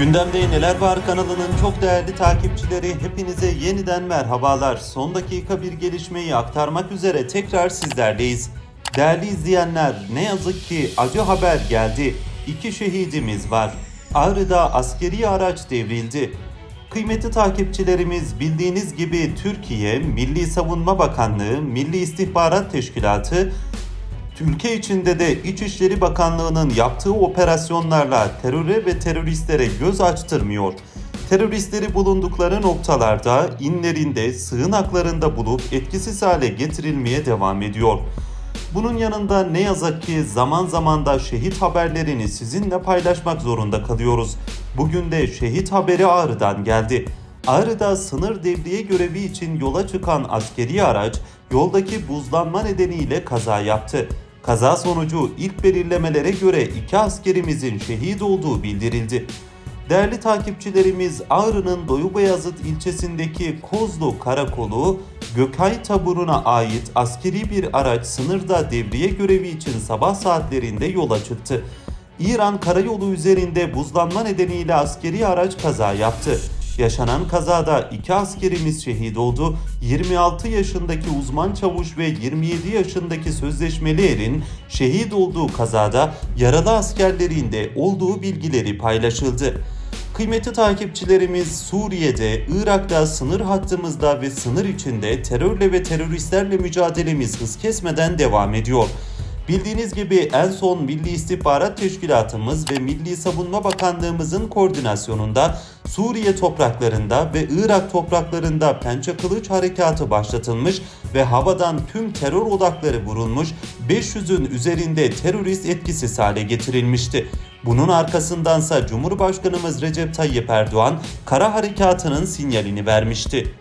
Gündemde Neler Var kanalının çok değerli takipçileri hepinize yeniden merhabalar. Son dakika bir gelişmeyi aktarmak üzere tekrar sizlerleyiz. Değerli izleyenler ne yazık ki acı haber geldi. İki şehidimiz var. Ağrı'da askeri araç devrildi. Kıymetli takipçilerimiz bildiğiniz gibi Türkiye Milli Savunma Bakanlığı, Milli İstihbarat Teşkilatı Ülke içinde de İçişleri Bakanlığı'nın yaptığı operasyonlarla teröre ve teröristlere göz açtırmıyor. Teröristleri bulundukları noktalarda, inlerinde, sığınaklarında bulup etkisiz hale getirilmeye devam ediyor. Bunun yanında ne yazık ki zaman zaman da şehit haberlerini sizinle paylaşmak zorunda kalıyoruz. Bugün de şehit haberi Ağrı'dan geldi. Ağrı'da sınır devriye görevi için yola çıkan askeri araç yoldaki buzlanma nedeniyle kaza yaptı. Kaza sonucu ilk belirlemelere göre iki askerimizin şehit olduğu bildirildi. Değerli takipçilerimiz Ağrı'nın Doyu Beyazıt ilçesindeki Kozlu Karakolu, Gökay Taburu'na ait askeri bir araç sınırda devriye görevi için sabah saatlerinde yola çıktı. İran karayolu üzerinde buzlanma nedeniyle askeri araç kaza yaptı. Yaşanan kazada iki askerimiz şehit oldu. 26 yaşındaki uzman çavuş ve 27 yaşındaki sözleşmeli erin şehit olduğu kazada yaralı askerlerin de olduğu bilgileri paylaşıldı. Kıymetli takipçilerimiz Suriye'de, Irak'ta, sınır hattımızda ve sınır içinde terörle ve teröristlerle mücadelemiz hız kesmeden devam ediyor. Bildiğiniz gibi en son Milli İstihbarat Teşkilatımız ve Milli Savunma Bakanlığımızın koordinasyonunda Suriye topraklarında ve Irak topraklarında Pençe Kılıç Harekatı başlatılmış ve havadan tüm terör odakları vurulmuş 500'ün üzerinde terörist etkisiz hale getirilmişti. Bunun arkasındansa Cumhurbaşkanımız Recep Tayyip Erdoğan kara harekatının sinyalini vermişti.